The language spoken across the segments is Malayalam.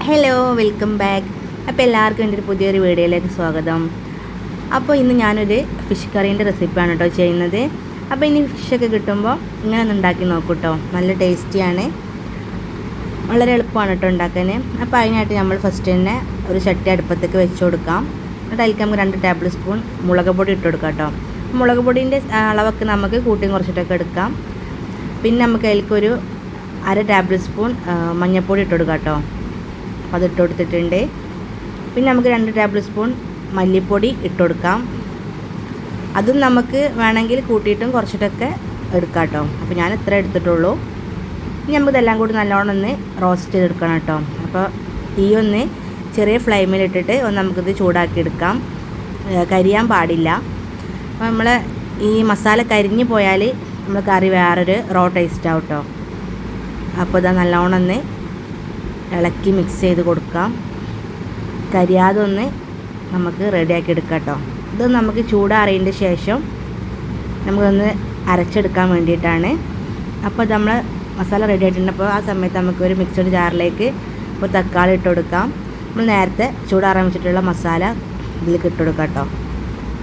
ഹലോ വെൽക്കം ബാക്ക് അപ്പോൾ എല്ലാവർക്കും എന്റെ ഒരു പുതിയൊരു വീഡിയോയിലേക്ക് സ്വാഗതം. അപ്പോൾ ഇന്ന് ഞാനൊരു ഫിഷ് കറീന്റെ റെസിപ്പിയാണ് കേട്ടോ ചെയ്യുന്നത്. അപ്പോൾ ഇനി ഫിഷൊക്കെ കിട്ടുമ്പോൾ ഇങ്ങനെ ഒന്ന് ഉണ്ടാക്കി നോക്കൂ കേട്ടോ നല്ല ടേസ്റ്റിയാണ് വളരെ എളുപ്പമാണ് കേട്ടോ ഉണ്ടാക്കാൻ അപ്പോൾ അതിനായിട്ട് നമ്മൾ ഫസ്റ്റ് തന്നെ ഒരു ചട്ടി അടുപ്പത്തേക്ക് വെച്ച് കൊടുക്കാം. എന്നിട്ട് അതിലേക്ക് നമുക്ക് രണ്ട് ടേബിൾ സ്പൂൺ മുളക് പൊടി ഇട്ട് കൊടുക്കാം കേട്ടോ. മുളക് പൊടിന്റെ അളവൊക്കെ നമുക്ക് കൂട്ടിയും കുറച്ചിട്ടൊക്കെ എടുക്കാം. പിന്നെ നമുക്ക് അതിലേക്കൊരു അര ടേബിൾ സ്പൂൺ മഞ്ഞൾപ്പൊടി ഇട്ട് കൊടുക്കാം കേട്ടോ. അത് ഇട്ട് കൊടുത്തിട്ടുണ്ട് പിന്നെ നമുക്ക് രണ്ട് ടേബിൾ സ്പൂൺ മല്ലിപ്പൊടി ഇട്ട് കൊടുക്കാം അതും നമുക്ക് വേണമെങ്കിൽ കൂട്ടിയിട്ടും കുറച്ചിട്ടൊക്കെ എടുക്കാം കേട്ടോ അപ്പോൾ ഞാൻ ഇത്ര എടുത്തിട്ടുള്ളൂ. ഇനി നമുക്ക് ഇതെല്ലാം കൂടി നല്ലോണം ഒന്ന് റോസ്റ്റ് ചെയ്തെടുക്കണം കേട്ടോ. അപ്പോൾ തീ ഒന്ന് ചെറിയ ഫ്ലെയിമിലിട്ടിട്ട് ഒന്ന് നമുക്കിത് ചൂടാക്കി എടുക്കാം. കരിയാൻ പാടില്ല. അപ്പോൾ നമ്മൾ ഈ മസാല കരിഞ്ഞു പോയാൽ നമ്മൾ കറി വേറൊരു റോ ടേസ്റ്റ് ആവും കേട്ടോ. അപ്പോൾ ഇതാ നല്ലോണം ഒന്ന് ഇളക്കി മിക്സ് ചെയ്ത് കൊടുക്കാം. കരിയാതൊന്ന് നമുക്ക് റെഡിയാക്കി എടുക്കാം കേട്ടോ ഇത് നമുക്ക് ചൂടാറിയതിന്റെ ശേഷം നമുക്കൊന്ന് അരച്ചെടുക്കാൻ വേണ്ടിയിട്ടാണ്. അപ്പോൾ നമ്മൾ മസാല റെഡി ആയിട്ടുണ്ട്. അപ്പോൾ ആ സമയത്ത് നമുക്ക് ഒരു മിക്സഡ് ജാറിലേക്ക് ഒരു തക്കാളി ഇട്ട് കൊടുക്കാം. നമ്മൾ നേരത്തെ ചൂടാറാൻ വെച്ചിട്ടുള്ള മസാല ഇതിലേക്ക് ഇട്ട് കൊടുക്കാം കേട്ടോ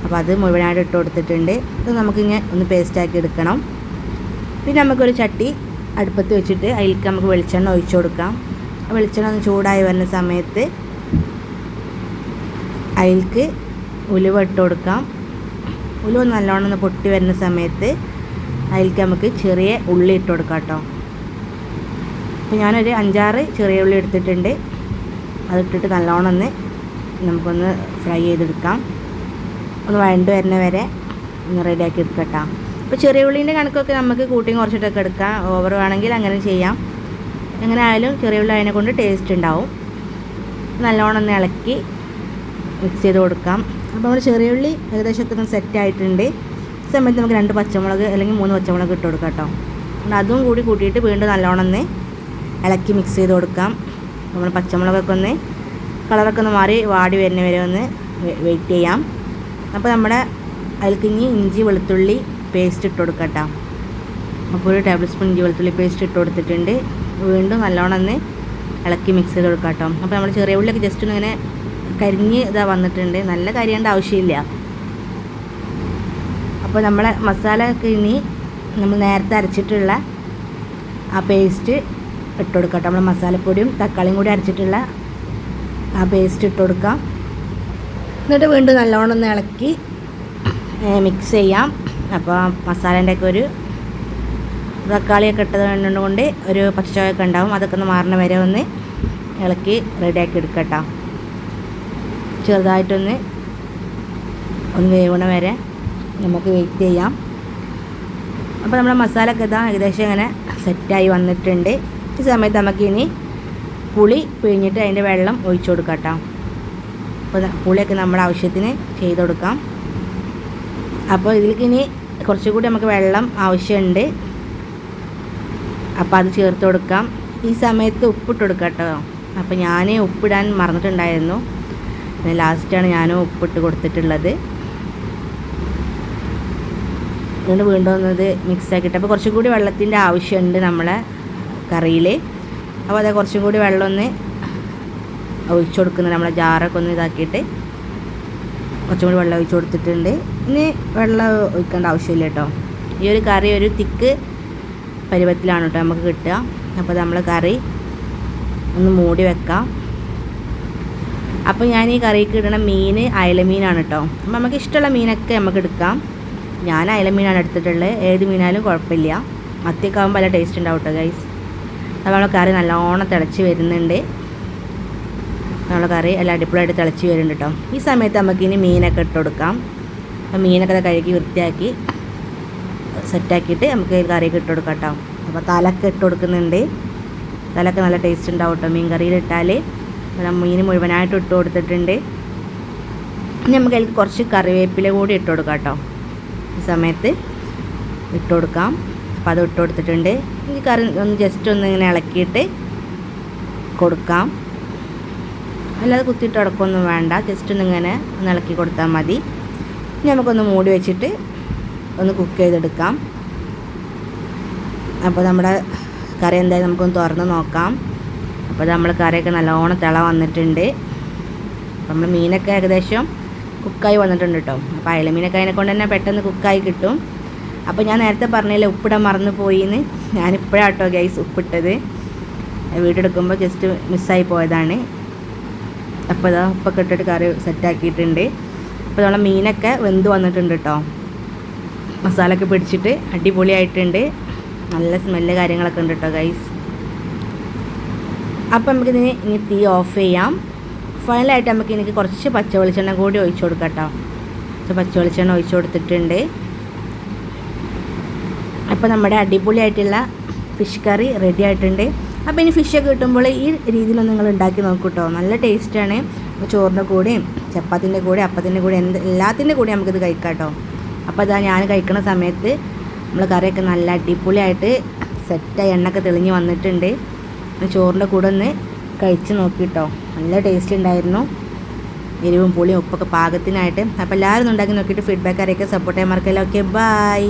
അപ്പോൾ അത് മുഴുവനായിട്ട് ഇട്ട് കൊടുത്തിട്ടുണ്ട്. ഇത് നമുക്കിങ്ങനെ ഒന്ന് പേസ്റ്റാക്കി എടുക്കണം. പിന്നെ നമുക്കൊരു ചട്ടി അടുപ്പത്ത് വെച്ചിട്ട് അതിലേക്ക് നമുക്ക് വെളിച്ചെണ്ണ ഒഴിച്ചു കൊടുക്കാം. വെളിച്ചെണ്ണ ഒന്ന് ചൂടായി വരുന്ന സമയത്ത് അതിൽക്ക് ഉലുവ ഇട്ട് കൊടുക്കാം. ഉലുവ നല്ലോണം ഒന്ന് പൊട്ടി വരുന്ന സമയത്ത് അതിലേക്ക് നമുക്ക് ചെറിയ ഉള്ളി ഇട്ട് കൊടുക്കാം കേട്ടോ. അപ്പോൾ ഞാനൊരു അഞ്ചാറ് ചെറിയ ഉള്ളി എടുത്തിട്ടുണ്ട്. അതിട്ടിട്ട് നല്ലോണം ഒന്ന് നമുക്കൊന്ന് ഫ്രൈ ചെയ്തെടുക്കാം. ഒന്ന് വഴണ്ട് വരുന്ന വരെ ഒന്ന് റെഡിയാക്കി എടുക്കട്ടോ അപ്പോൾ ചെറിയ ഉള്ളീന്റെ കണക്കൊക്കെ നമുക്ക് കൂട്ടിയും കുറച്ചിട്ടൊക്കെ എടുക്കാം. ഓവർ വേണമെങ്കിൽ അങ്ങനെ ചെയ്യാം. എങ്ങനെ ആയാലും ചെറിയ ഉള്ളി അതിനെ കൊണ്ട് ടേസ്റ്റ് ഉണ്ടാവും. നല്ലോണം ഒന്ന് ഇളക്കി മിക്സ് ചെയ്ത് കൊടുക്കാം. അപ്പോൾ നമ്മൾ ചെറിയ ഉള്ളി ഏകദേശം ഒക്കെ ഒന്ന് സെറ്റ് ആയിട്ടുണ്ട്. സമയത്ത് നമുക്ക് രണ്ട് പച്ചമുളക് അല്ലെങ്കിൽ മൂന്ന് പച്ചമുളക് ഇട്ട് കൊടുക്കാം കേട്ടോ. അതും കൂടി കൂട്ടിയിട്ട് വീണ്ടും നല്ലോണം ഒന്ന് ഇളക്കി മിക്സ് ചെയ്ത് കൊടുക്കാം. നമ്മൾ പച്ചമുളകൊക്കെ ഒന്ന് കളറൊക്കെ ഒന്ന് മാറി വാടി വരുന്ന വരെ ഒന്ന് വെയിറ്റ് ചെയ്യാം. അപ്പോൾ നമ്മുടെ അതിൽക്കിഞ്ഞി ഇഞ്ചി വെളുത്തുള്ളി പേസ്റ്റ് ഇട്ട് കൊടുക്കാം അപ്പോൾ ഒരു ടേബിൾ സ്പൂൺ ഇഞ്ചി വെളുത്തുള്ളി പേസ്റ്റ് ഇട്ട് കൊടുത്തിട്ടുണ്ട്. വീണ്ടും നല്ലോണം ഒന്ന് ഇളക്കി മിക്സ് ചെയ്ത് കൊടുക്കാം കേട്ടോ. അപ്പോൾ നമ്മൾ ചെറിയ ഉള്ളിയൊക്കെ ജസ്റ്റ് ഒന്ന് ഇങ്ങനെ കരിഞ്ഞ് ഇതാ വന്നിട്ടുണ്ട്. നല്ല കരിയേണ്ട ആവശ്യമില്ല. അപ്പോൾ നമ്മളെ മസാല ഒക്കെ ഇനി നമ്മൾ നേരത്തെ അരച്ചിട്ടുള്ള ആ പേസ്റ്റ് ഇട്ട് കൊടുക്കാം നമ്മൾ മസാലപ്പൊടിയും തക്കാളിയും കൂടി അരച്ചിട്ടുള്ള ആ പേസ്റ്റ് ഇട്ട് കൊടുക്കാം. എന്നിട്ട് വീണ്ടും നല്ലോണം ഒന്ന് ഇളക്കി മിക്സ് ചെയ്യാം. അപ്പോൾ മസാലേന്റെ ഒക്കെ ഒരു തക്കാളിയൊക്കെ ഇട്ടത് കൊണ്ട് ഒരു പച്ചച്ചോയൊക്കെ ഉണ്ടാവും. അതൊക്കെ ഒന്ന് മാറണ വരെ ഒന്ന് ഇളക്കി റെഡിയാക്കി എടുക്കട്ടോ ചെറുതായിട്ടൊന്ന് ഒന്ന് വേവണ വരെ നമുക്ക് വെയിറ്റ് ചെയ്യാം. അപ്പോൾ നമ്മുടെ മസാലയൊക്കെ ഇതാ ഏകദേശം ഇങ്ങനെ സെറ്റായി വന്നിട്ടുണ്ട്. ഈ സമയത്ത് നമുക്കിനി പുളി പിഴിഞ്ഞിട്ട് അതിന്റെ വെള്ളം ഒഴിച്ചു കൊടുക്കാം അപ്പോൾ പുളിയൊക്കെ നമ്മുടെ ആവശ്യത്തിന് ചെയ്ത് കൊടുക്കാം. അപ്പോൾ ഇതിലേക്ക് ഇനി കുറച്ചുകൂടി നമുക്ക് വെള്ളം ആവശ്യമുണ്ട്. അപ്പോൾ അത് ചേർത്ത് കൊടുക്കാം. ഈ സമയത്ത് ഉപ്പിട്ട് കൊടുക്കാം കേട്ടോ. അപ്പോൾ ഞാൻ ഉപ്പിടാൻ മറന്നിട്ടുണ്ടായിരുന്നു. പിന്നെ ലാസ്റ്റാണ് ഞാൻ ഉപ്പിട്ട് കൊടുത്തിട്ടുള്ളത്. അതുകൊണ്ട് വീണ്ടും ഒന്നത് മിക്സ് ആക്കിയിട്ട്. അപ്പോൾ കുറച്ചും കൂടി വെള്ളത്തിന്റെ ആവശ്യമുണ്ട് നമ്മളെ കറിയിൽ അപ്പോൾ അതേ കുറച്ചും കൂടി വെള്ളം ഒന്ന് ഒഴിച്ചു കൊടുക്കുന്നത്. നമ്മളെ ജാറൊക്കെ ഒന്ന് ഇതാക്കിയിട്ട് കുറച്ചും കൂടി വെള്ളം ഒഴിച്ചു കൊടുത്തിട്ടുണ്ട്. ഇനി വെള്ളം ഒഴിക്കേണ്ട ആവശ്യമില്ല കേട്ടോ. ഈ ഒരു കറി ഒരു തിക്ക് പരുവത്തിലാണ് കേട്ടോ നമുക്ക് കിട്ടുക. അപ്പോൾ നമ്മൾ കറി ഒന്ന് മൂടി വെക്കാം. അപ്പോൾ ഞാൻ ഈ കറിക്ക് ഇടണ മീൻ അയലമീനാണ് കേട്ടോ. അപ്പോൾ നമുക്ക് ഇഷ്ടമുള്ള മീനൊക്കെ നമുക്ക് എടുക്കാം. ഞാൻ അയലമീനാണ് എടുത്തിട്ടുള്ളത്. ഏത് മീനായാലും കുഴപ്പമില്ല. മത്തിയൊക്കെ നല്ല ടേസ്റ്റ് ഉണ്ടാവും കേട്ടോ ഗൈസ് നമ്മളെ കറി നല്ലോണം തിളച്ച് വരുന്നുണ്ട്. നമ്മളെ കറി എല്ലാം അടിപൊളിയായിട്ട് തിളച്ച് വരുന്നുണ്ട് കേട്ടോ. ഈ സമയത്ത് നമുക്ക് ഇനി മീനൊക്കെ ഇട്ട് കൊടുക്കാം. അപ്പോൾ മീനൊക്കെ കഴുകി വൃത്തിയാക്കി. സെറ്റാക്കിയിട്ട് നമുക്ക് കറിയൊക്കെ ഇട്ട് കൊടുക്കാം കേട്ടോ. അപ്പോൾ തലക്ക് ഇട്ട് കൊടുക്കുന്നുണ്ട്. തലക്ക് നല്ല ടേസ്റ്റ് ഉണ്ടാവും കേട്ടോ. മീൻ കറിയിൽ ഇട്ടാൽ മീൻ മുഴുവനായിട്ട് ഇട്ട് കൊടുത്തിട്ടുണ്ട്. ഇനി നമുക്ക് അതിൽ കുറച്ച് കറിവേപ്പില കൂടി ഇട്ട് കൊടുക്കാം കേട്ടോ. ഈ സമയത്ത് ഇട്ട് കൊടുക്കാം. അപ്പോൾ അത് ഇട്ട് കൊടുത്തിട്ടുണ്ട്. ഈ കറി ഒന്ന് ജസ്റ്റ് ഒന്ന് ഇങ്ങനെ ഇളക്കിയിട്ട് കൊടുക്കാം. അല്ലാതെ കുത്തിയിട്ട് ഉടക്കൊന്നും വേണ്ട. ജസ്റ്റ് ഒന്ന് ഇങ്ങനെ ഒന്ന് ഇളക്കി കൊടുത്താൽ മതി. ഇനി നമുക്കൊന്ന് മൂടി വെച്ചിട്ട് ഒന്ന് കുക്ക് ചെയ്തെടുക്കാം. അപ്പോൾ നമ്മുടെ കറി എന്തായാലും നമുക്കൊന്ന് തുറന്ന് നോക്കാം. അപ്പോൾ നമ്മൾ കറിയൊക്കെ നല്ലോണം തിള വന്നിട്ടുണ്ട്. നമ്മൾ മീനൊക്കെ ഏകദേശം കുക്കായി വന്നിട്ടുണ്ട് കേട്ടോ. അപ്പോൾ അയല മീനൊക്കെ അതിനെ കൊണ്ട് തന്നെ പെട്ടെന്ന് കുക്കായി കിട്ടും. അപ്പോൾ ഞാൻ നേരത്തെ പറഞ്ഞില്ലേ ഉപ്പിടാൻ മറന്നു പോയിന്ന് കേട്ടോ ഗൈസ് ഉപ്പിട്ടത് വീടെടുക്കുമ്പോൾ ജസ്റ്റ് മിസ്സായി പോയതാണ്. അപ്പോൾ ഇതാ ഉപ്പൊക്കെ ഇട്ടിട്ട് കറി സെറ്റാക്കിയിട്ടുണ്ട് അപ്പോൾ നമ്മളെ മീനൊക്കെ വെന്ത് വന്നിട്ടുണ്ട് കേട്ടോ. മസാലയൊക്കെ പിടിച്ചിട്ട് അടിപൊളിയായിട്ടുണ്ട്. നല്ല സ്മെല്ല് കാര്യങ്ങളൊക്കെ ഉണ്ട് കേട്ടോ ഗൈസ് അപ്പോൾ നമുക്കിതിന് ഇനി തീ ഓഫ് ചെയ്യാം. ഫൈനലായിട്ട് നമുക്ക് എനിക്ക് കുറച്ച് പച്ച വെളിച്ചെണ്ണ കൂടി ഒഴിച്ചു കൊടുക്കാം കേട്ടോ കുറച്ച് പച്ച വെളിച്ചെണ്ണ ഒഴിച്ചു കൊടുത്തിട്ടുണ്ട്. അപ്പോൾ നമ്മുടെ അടിപൊളിയായിട്ടുള്ള ഫിഷ് കറി റെഡി ആയിട്ടുണ്ട്. അപ്പോൾ ഇനി ഒക്കെ കിട്ടുമ്പോൾ ഈ രീതിയിലൊന്നും നിങ്ങൾ ഉണ്ടാക്കി നോക്കൂ കേട്ടോ നല്ല ടേസ്റ്റാണ് ചോറിന്റെ കൂടെയും ചപ്പാത്തിന്റെ കൂടെ അപ്പത്തിന്റെ കൂടെ എന്ത് എല്ലാത്തിന്റെ കൂടെ നമുക്കിത് കഴിക്കാം കേട്ടോ അപ്പോൾ അതാ ഞാൻ കഴിക്കുന്ന സമയത്ത് നമ്മൾ കറിയൊക്കെ നല്ല അടിപൊളിയായിട്ട് സെറ്റായി എണ്ണയൊക്കെ തെളിഞ്ഞ് വന്നിട്ടുണ്ട്. ചോറിന്റെ കൂടെ ഒന്ന് കഴിച്ച് നോക്കിട്ടോ. നല്ല ടേസ്റ്റ് ഉണ്ടായിരുന്നു എരിവും പുളിയും ഉപ്പൊക്കെ പാകത്തിനായിട്ട്. അപ്പോൾ എല്ലാവരും ഉണ്ടാക്കി നോക്കിയിട്ട് ഫീഡ്ബാക്ക് അറിയിക്കുക സപ്പോർട്ട് ചെയ്യാൻ മറക്കില്ല? Okay bye